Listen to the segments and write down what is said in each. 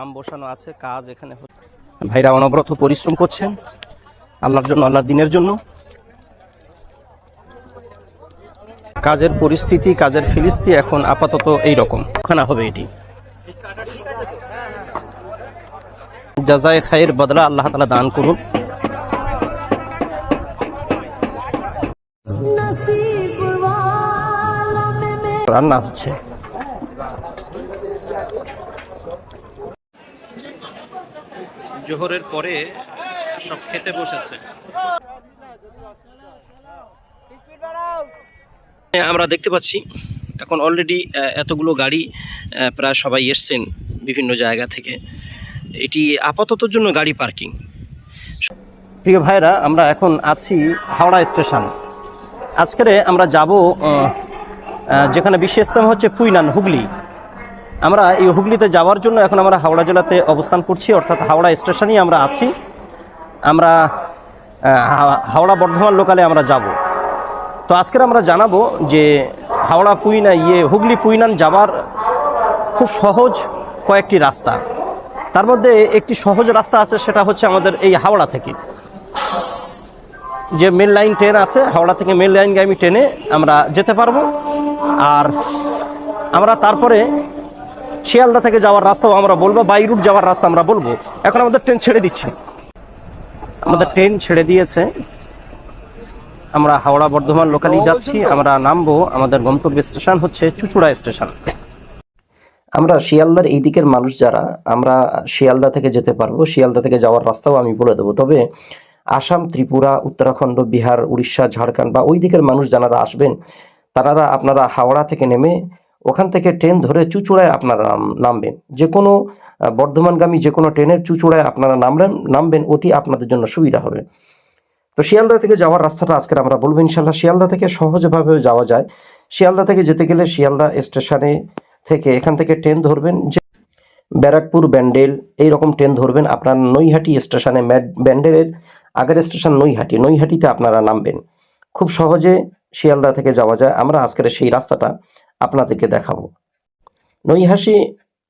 আম বসানো আছে কাজ এখানে ভাইরা অনবরত পরিশ্রম করছেন আল্লাহর জন্য আল্লাহর দিনের জন্য। কাজের পরিস্থিতি কাজের ফিলিস্তি এখন আপাতত এই রকম খানা হবে এটি। জাজায় খায়ের বদলা আল্লাহ তালা দান করুন। রান্না হচ্ছে। জোহরের পরে সব খেতে বসেছে। আমরা দেখতে পাচ্ছি, এখন অলরেডি এতগুলো গাড়ি প্রায় সবাই এসছেন বিভিন্ন জায়গা থেকে। এটি আপাততর জন্য গাড়ি পার্কিং। প্রিয় ভাইরা আমরা এখন আছি হাওড়া স্টেশন। আজকের আমরা যাব যেখানে বিশ্ব ইস্তেমা হচ্ছে পুইনান হুগলি। আমরা এই হুগলিতে যাওয়ার জন্য এখন আমরা হাওড়া জেলাতে অবস্থান করছি, অর্থাৎ হাওড়া স্টেশনেই আমরা আছি। আমরা হাওড়া বর্ধমান লোকালে আমরা যাব। তো আজকের আমরা জানাব যে হাওড়া পুইনা ইয়ে হুগলি পুইনান যাবার খুব সহজ কয়েকটি রাস্তা। তার মধ্যে একটি সহজ রাস্তা আছে, সেটা হচ্ছে আমাদের এই হাওড়া থেকে। যে মেল লাইন ট্রেন আছে, হাওড়া থেকে মেল লাইন গামী ট্রেনে আমরা যেতে পারব। আর আমরা তারপরে শিয়ালদা থেকে যাওয়ার রাস্তাও আমরা বলব বাই রুট যাওয়ার রাস্তা আমরা বলব। এখন আমাদের ট্রেন ছেড়ে দিচ্ছে। আমাদের ট্রেন ছেড়ে দিয়েছে। আমরা হাওড়া বর্ধমান লোকালি যাচ্ছি আমরা নামবো। আমাদের গন্তব্য স্টেশন হচ্ছে চুচুড়া স্টেশন। আমরা শিয়ালদার এই দিকের মানুষ যারা আমরা শিয়ালদা থেকে যেতে পারব। শিয়ালদা থেকে যাওয়ার রাস্তাও আমি বলে দেবো। তবে আসাম ত্রিপুরা উত্তরাখণ্ড বিহার উড়িষ্যা ঝাড়খণ্ড বা ওই দিকের মানুষ যারা আসবেন তারা আপনারা হাওড়া থেকে নেমে ওখান থেকে ট্রেন ধরে চুচুড়ায় আপনারা নাম- নামবেন। যে কোনো বর্ধমানগামী যে কোনো ট্রেনের চুচুড়ায় আপনারা নামবেন নামবেন, অতি আপনাদের জন্য সুবিধা হবে। তো শিয়ালদা থেকে যাওয়ার রাস্তাটা আজকে আমরা বলব ইনশাল্লাহ শিয়ালদা থেকে সহজভাবে যাওয়া যায়। শিয়ালদা থেকে যেতে গেলে শিয়ালদা স্টেশনে থেকে এখান থেকে ট্রেন ধরবেন, যে ব্যারাকপুর, ব্যান্ডেল এই রকম ট্রেন ধরবেন। আপনার নৈহাটি স্টেশনে ম্যাড- ব্যান্ডেলের আগের স্টেশন নৈহাটি, নৈহাটিতে আপনারা নামবেন। খুব সহজে শিয়ালদা থেকে যাওয়া যায়। আমরা আজকের সেই রাস্তাটা আপনাদেরকে দেখাবো। নৈহাটি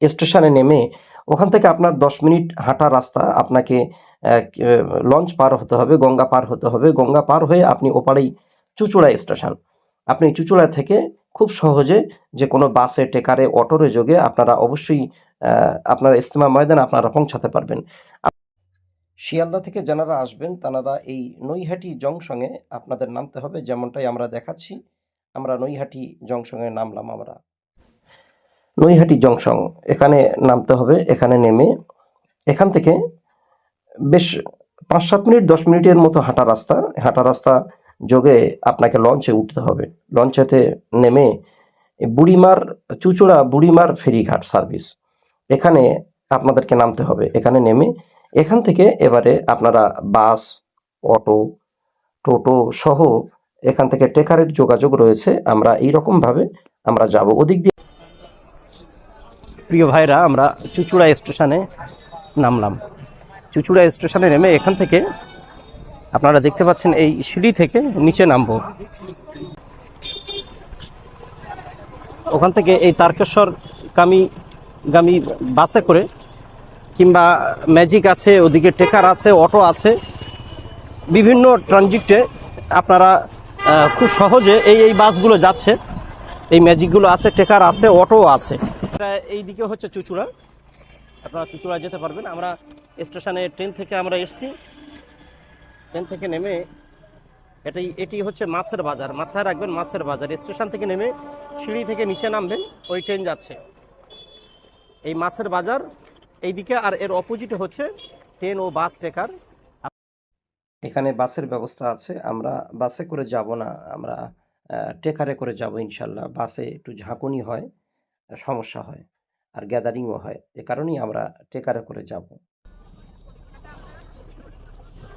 স্টেশনে নেমে ওখান থেকে আপনার দশ মিনিট হাঁটা রাস্তা আপনাকে লঞ্চ পার হতে হবে, গঙ্গা পার হতে হবে। গঙ্গা পার হয়ে আপনি ওপারেই চুচুড়া স্টেশন। আপনি চুচুড়া থেকে খুব সহজে যে কোনো বাসে, টেকারে, অটোরে যোগে আপনারা অবশ্যই আপনার ইস্তেমা ময়দানে আপনারা পৌঁছাতে পারবেন। শিয়ালদা থেকে যারা আসবেন তারা এই নৈহাটি জংশনে আপনাদের নামতে হবে, যেমনটাই আমরা দেখাচ্ছি। আমরা নৈহাটি জংশনে নামলাম আমরা। নৈহাটি জংশন, এখানে নামতে হবে, এখানে নেমে। এখান থেকে বেশ পাঁচ সাত মিনিট, দশ মিনিটের মতো হাঁটা রাস্তা। হাঁটা রাস্তা যোগে আপনাকে লঞ্চে উঠতে হবে। লঞ্চেতে নেমে বুড়িমার, চুচুড়া বুড়িমার ফেরিঘাট সার্ভিস। এখানে আপনাদেরকে নামতে হবে। এখানে নেমে এখান থেকে এবারে আপনারা বাস, অটো, টোটো সহ এখান থেকে টেকারের যোগাযোগ রয়েছে। আমরা এই রকমভাবে আমরা যাব। ওদিক দিয়ে প্রিয় ভাইরা, আমরা চুচুড়া স্টেশনে নামলাম। চুচুড়া স্টেশনে নেমে এখান থেকে আপনারা দেখতে পাচ্ছেন এই সিঁড়ি থেকে নিচে নামবো। ওখান থেকে এই তারকেশ্বর গামী গামী বাসে করে কিংবা ম্যাজিক আছে, ওদিকে টেকার আছে, অটো আছে, বিভিন্ন ট্রানজিটে আপনারা খুব সহজে এই এই বাসগুলো যাচ্ছে। এই ম্যাজিকগুলো আছে, টেকার আছে অটো আছে। এই দিকে হচ্ছে চুচুড়া। আপনারা চুচুড়া যেতে পারবেন। আমরা স্টেশনে ট্রেন থেকে আমরা এসছি। ট্রেন থেকে নেমে এটাই, এটি হচ্ছে মাছের বাজার। মাথায় রাখবেন, মাছের বাজার। স্টেশন থেকে নেমে সিঁড়ি থেকে নিচে নামবেন, ওই ট্রেন যাচ্ছে। এই মাছের বাজার, এইদিকে আর এর অপোজিটে হচ্ছে ট্রেন ও বাস, টেকার। এখানে বাসের ব্যবস্থা আছে। আমরা বাসে করে যাব না। আমরা আহ, ট্রেকারে করে যাব ইনশাল্লাহ। বাসে একটু ঝাঁকুনি হয় সমস্যা হয় আর গ্যাদারিংও হয়। এ কারণেই আমরা ট্রেকারে করে যাব।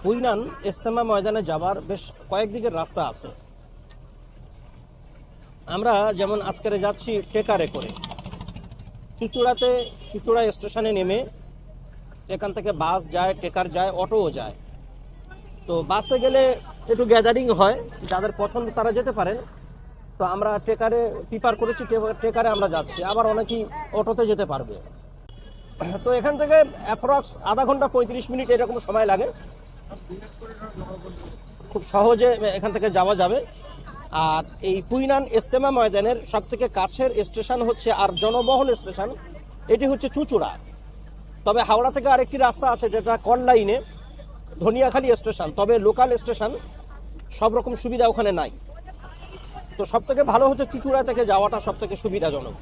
কুইনান ইস্তেমা ময়দানে যাবার বেশ কয়েক দিকের রাস্তা আছে। আমরা যেমন আজকের যাচ্ছি টেকারে করে। চুচুড়াতে চুচুড়া স্টেশনে নেমে এখান থেকে বাস যায় টেকার যায় অটোও যায়। তো বাসে গেলে একটু গ্যাদারিং হয়, যাদের পছন্দ তারা যেতে পারেন। তো আমরা ট্রেকারে প্রিপার করেছি ট্রেকারে আমরা যাচ্ছি। আবার অনেকেই অটোতে যেতে পারবে। তো এখান থেকে অ্যাপ্রক্স আধা ঘণ্টা পঁয়ত্রিশ মিনিট এরকম সময় লাগে। খুব সহজে এখান থেকে যাওয়া যাবে। আর এই পুইনান ইস্তেমা ময়দানের সব থেকে কাছের স্টেশন হচ্ছে, আর জনবহল স্টেশন, এটি হচ্ছে চুচুড়া। তবে হাওড়া থেকে আরেকটি রাস্তা আছে, যেটা কল লাইনে ধনিয়াখালী স্টেশন, তবে লোকাল স্টেশন সব রকম সুবিধা ওখানে নাই। তো সব থেকে ভালো হচ্ছে চুচুড়া থেকে যাওয়াটা সব থেকে সুবিধাজনক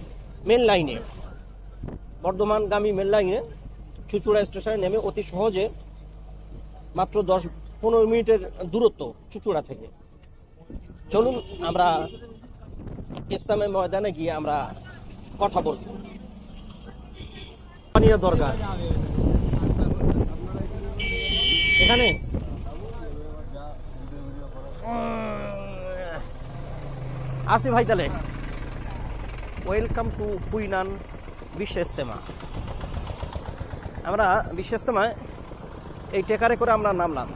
মেন লাইনে বর্ধমানগামী মেন লাইনে চুচুড়া স্টেশনে নেমে অতি সহজে মাত্র দশ পনেরো মিনিটের দূরত্ব চুচুড়া থেকে। চলুন আমরা ইসলামের ময়দানে গিয়ে আমরা কথা বলব। দরকার। এখানে? আসি ভাই তাহলে। ওয়েলকাম টু কুইনান বিশ্ব ইস্তেমা আমরা বিশ্ব ইস্তেমায় এই টেকারে করে আমরা নামলাম।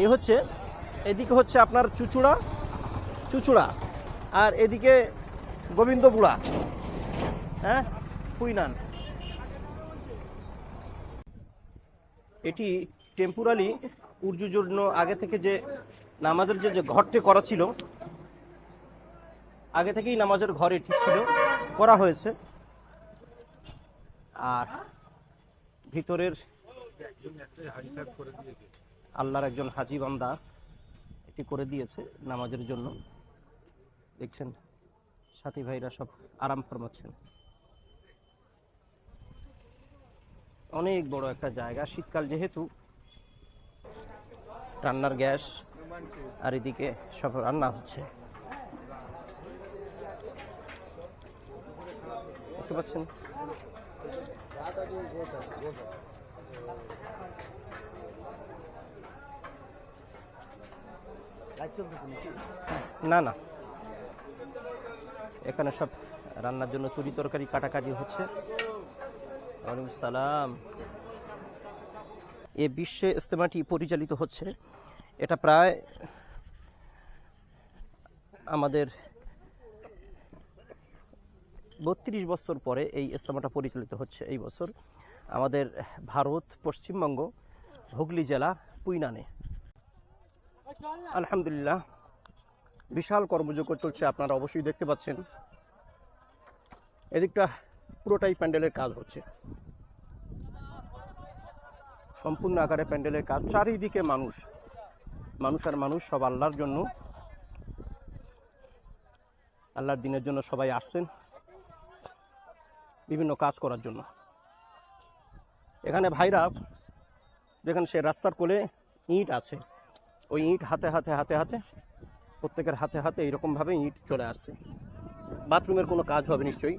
এই হচ্ছে, এদিকে হচ্ছে আপনার চুচুড়া। চুচুড়া আর এদিকে গোবিন্দপুরা। হ্যাঁ? কুইনান এটি টেম্পোরালি উর্জুর জন্য আগে থেকে যে নামাজের যে যে ঘরটি করা ছিল, আগে থেকেই নামাজের ঘর এটি ছিল, করা হয়েছে। আর ভিতরের আল্লাহর একজন হাজি বান্দা এটি করে দিয়েছে নামাজের জন্য। দেখছেন সাথী ভাইরা সব আরাম ফরমাচ্ছেন। অনেক বড় একটা জায়গা শীতকাল যেহেতু রান্নার গ্যাস আর এদিকে সব রান্না হচ্ছে। দেখতে পাচ্ছেন? না না। এখানে সব রান্নার জন্য তরি তরকারি, কাটাকাটি হচ্ছে। সালাম। এ বিশ্বে ইস্তেমাটি পরিচালিত হচ্ছে। এটা প্রায় আমাদের বত্রিশ বছর পরে এই ইস্তেমাটা পরিচালিত হচ্ছে এই বছর। আমাদের ভারত, পশ্চিমবঙ্গ, হুগলি জেলা, পুইনানে। আলহামদুলিল্লাহ। বিশাল কর্মযোগ্য চলছে, আপনারা অবশ্যই দেখতে পাচ্ছেন। এদিকটা পুরোটাই প্যান্ডেলের কাজ হচ্ছে। সম্পূর্ণ আকারে প্যান্ডেলের কাজ, চারিদিকে মানুষ। মানুষ আর মানুষ, সব আল্লাহর জন্য। আল্লাহর দিনের জন্য সবাই আসছেন, বিভিন্ন কাজ করার জন্য। এখানে ভাইরা, যেখানে সে রাস্তার কোলে ইট আছে, ওই ইট হাতে হাতে হাতে হাতে প্রত্যেকের হাতে হাতে এইরকমভাবে ইট চলে আসছে। বাথরুমের কোনো কাজ হবে নিশ্চয়ই।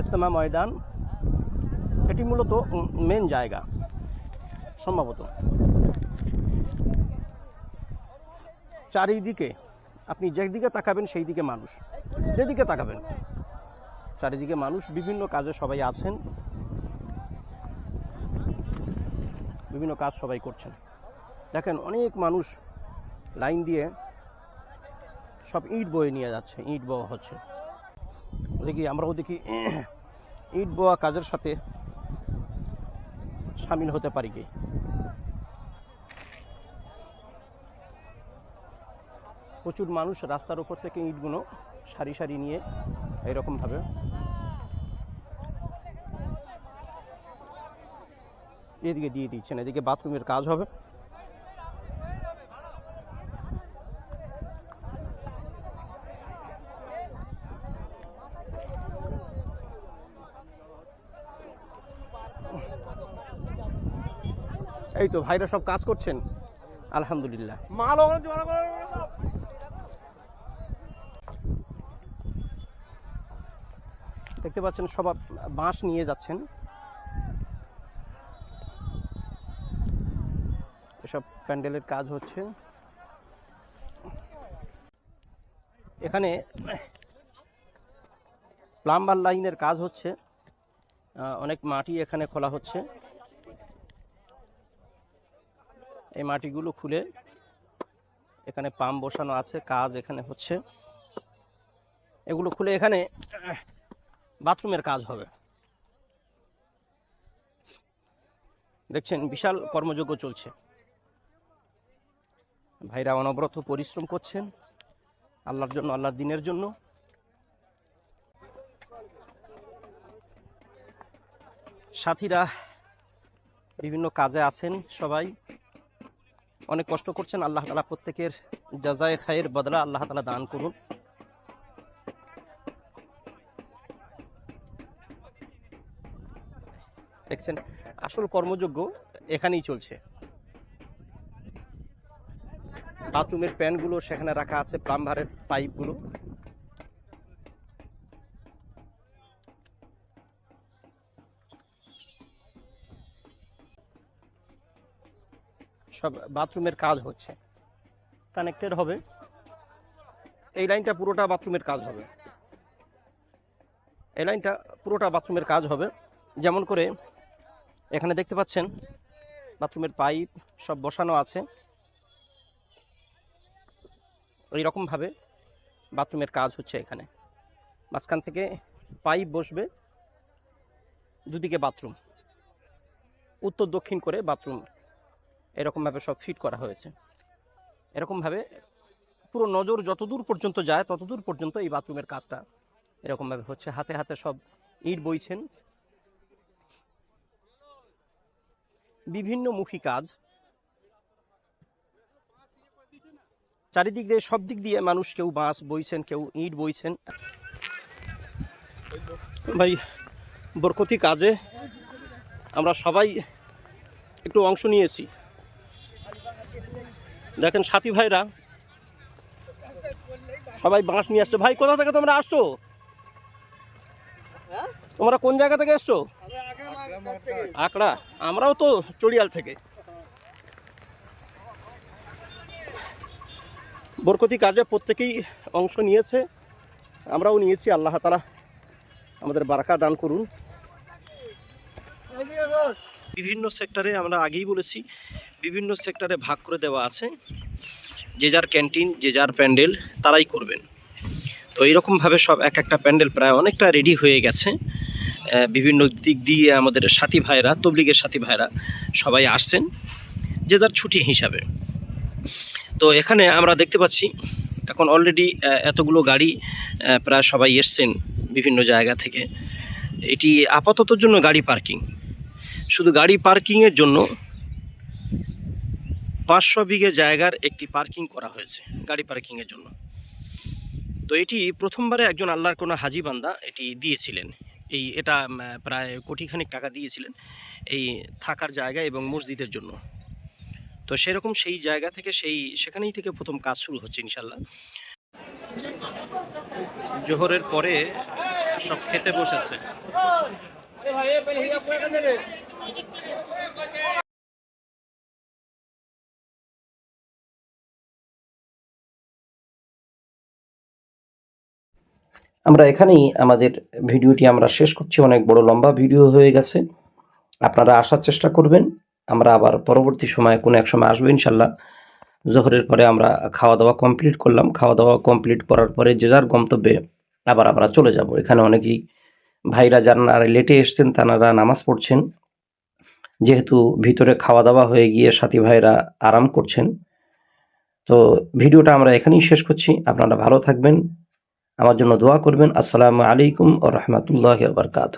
ইস্তেমা ময়দান, এটি মূলত মেন জায়গা, সম্ভবত। চারিদিকে আপনি যেদিকে তাকাবেন সেই দিকে মানুষ, যেদিকে তাকাবেন। চারিদিকে মানুষ, বিভিন্ন কাজে সবাই আছেন। বিভিন্ন কাজ সবাই করছেন। দেখেন অনেক মানুষ লাইন দিয়ে সব ইট বয়ে নিয়ে যাচ্ছে, ইট বওয়া হচ্ছে। দেখি আমরাও দেখি ইট বোয়া কাজের সাথে সামিল হতে পারি কি? প্রচুর মানুষ রাস্তার উপর থেকে ইটগুলো সারি সারি নিয়ে এরকমভাবে এদিকে দিয়ে দিচ্ছেন, এদিকে বাথরুমের কাজ হবে। এই তো ভাইরা সব কাজ করছেন? আলহামদুলিল্লাহ। দেখতে পাচ্ছেন সব বাঁশ নিয়ে যাচ্ছেন। এসব প্যান্ডেলের কাজ হচ্ছে। এখানে প্লাম্বার লাইনের কাজ হচ্ছে। অনেক মাটি এখানে খোলা হচ্ছে। এই মাটিগুলো খুলে এখানে পাম্প বসানো আছে, কাজ এখানে হচ্ছে। এগুলো খুলে এখানে, বাথরুমের কাজ হবে। দেখছেন, বিশাল কর্মযজ্ঞ চলছে। ভাইরা অনবরত পরিশ্রম করছেন, আল্লাহর জন্য, আল্লাহর দিনের জন্য। সাথীরা, বিভিন্ন কাজে আছেন সবাই। অনেক কষ্ট করছেন। আল্লাহ তালা প্রত্যেকের জাজায় খায়ের বদলা আল্লাহ তালা দান করুন। দেখছেন, আসল কর্মযোগ্য এখানেই চলছে। বাথরুমের প্যানগুলো সেখানে রাখা আছে, প্লাম্বারের পাইপগুলো। বাথরুমের কাজ হচ্ছে। কানেক্টেড হবে। এই লাইনটা পুরোটা বাথরুমের কাজ হবে। এই লাইনটা পুরোটা বাথরুমের কাজ হবে। যেমন করে এখানে দেখতে পাচ্ছেন, বাথরুমের পাইপ সব বসানো আছে। ওই রকমভাবে বাথরুমের কাজ হচ্ছে এখানে। মাঝখান থেকে পাইপ বসবে, দুদিকে বাথরুম। উত্তর দক্ষিণ করে বাথরুম এরকমভাবে সব ফিট করা হয়েছে। এরকমভাবে পুরো নজর যতদূর পর্যন্ত যায়, ততদূর পর্যন্ত এই বাথরুমের কাজটা এরকমভাবে হচ্ছে। হাতে হাতে সব ইট বইছেন। বিভিন্নমুখী কাজ। চারিদিক দিয়ে, সব দিক দিয়ে মানুষ কেউ বাঁশ বইছেন, কেউ ইট বইছেন। ভাই, বরকতি কাজে আমরা সবাই একটু অংশ নিয়েছি। দেখেন সাথী ভাইরা সবাই বাঁশ নিয়ে আসছো। ভাই কোথা থেকে তোমরা আসছো? তোমরা কোন জায়গা থেকে এসছো? আকড়া। আমরাও তো চড়িয়াল থেকে। বরকতি কাজে প্রত্যেকেই অংশ নিয়েছে। আমরাও নিয়েছি আল্লাহ তারা আমাদের বারাকা দান করুন। বিভিন্ন সেক্টরে আমরা আগেই বলেছি বিভিন্ন সেক্টরে ভাগ করে দেওয়া আছে। যে যার ক্যান্টিন যে যার প্যান্ডেল তারাই করবেন। তো এইরকমভাবে সব এক একটা প্যান্ডেল প্রায় অনেকটা রেডি হয়ে গেছে। বিভিন্ন দিক দিয়ে আমাদের সাথী ভাইরা তবলিগের সাথী ভাইরা সবাই আসছেন, যে যার ছুটি হিসাবে। তো এখানে আমরা দেখতে পাচ্ছি, এখন অলরেডি এতগুলো গাড়ি প্রায় সবাই এসছেন বিভিন্ন জায়গা থেকে। এটি আপাততর জন্য গাড়ি পার্কিং শুধু গাড়ি পার্কিংয়ের জন্য পাঁচশো বিঘে জায়গার একটি পার্কিং করা হয়েছে, গাড়ি পার্কিংয়ের জন্য। তো এটি প্রথমবারে একজন আল্লাহর কোনো হাজি বান্দা এটি দিয়েছিলেন। এই এটা প্রায় কোটিখানিক টাকা দিয়েছিলেন এই থাকার জায়গা এবং মসজিদের জন্য। তো সেরকম সেই জায়গা থেকে সেই, সেখানেই থেকে প্রথম কাজ শুরু হচ্ছে ইনশাল্লাহ জোহরের পরে সব খেতে বসেছে। আমরা এখানেই আমাদের ভিডিওটি আমরা শেষ করছি। অনেক বড় লম্বা ভিডিও হয়ে গেছে। আপনারা আসার চেষ্টা করবেন। আমরা আবার পরবর্তী সময়ে কোনো এক সময় আসব ইনশাল্লাহ। জোহরের পরে আমরা খাওয়া দাওয়া কমপ্লিট করলাম। খাওয়া দাওয়া কমপ্লিট করার পরে যে যার গন্তব্যে আবার আমরা চলে যাব। এখানে অনেকেই ভাইরা যারা লেটে এসছেন তারা নামাজ পড়ছেন। যেহেতু ভিতরে খাওয়া দাওয়া হয়ে গিয়ে সাথী ভাইরা আরাম করছেন। তো ভিডিওটা আমরা এখানেই শেষ করছি। আপনারা ভালো থাকবেন। আমার জন্য দোয়া করবেন। আসসালামু আলাইকুম ও রহমতুল্লাহ বারকাত